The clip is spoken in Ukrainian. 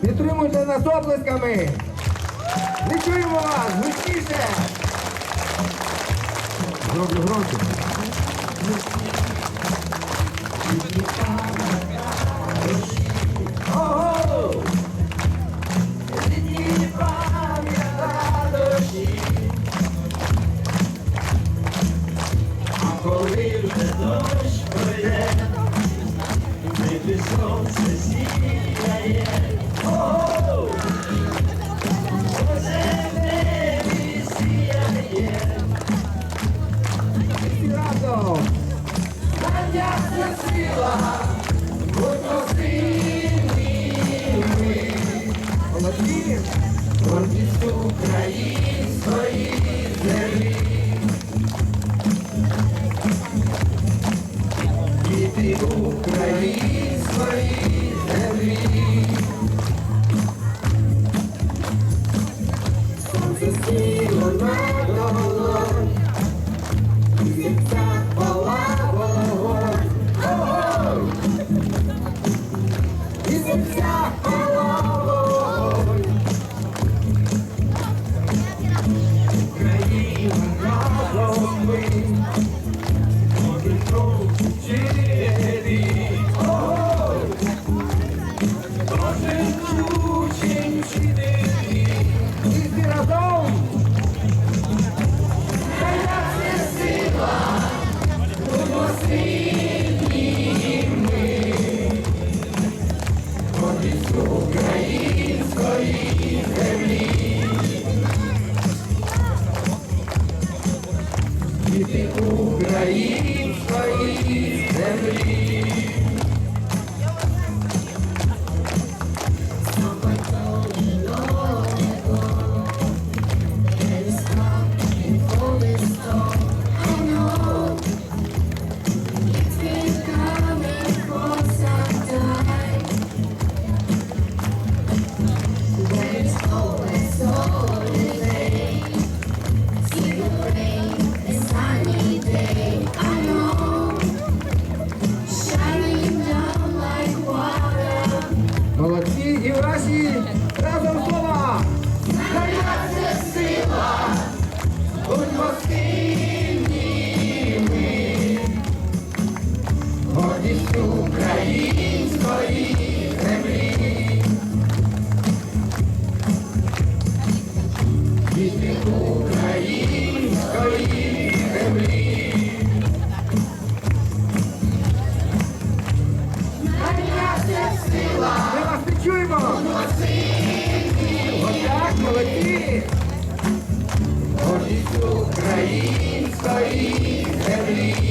Підтримуйте нас оплесками. Не чуємо вас, гучніше. Зроблю громче. Коли вже дощ пройде, Небі сонце сіяє. Молодці. Гордість української землі. Діти української землі. Сонце сіло на Діти української будьмо сильні ми. Гордість української української землі.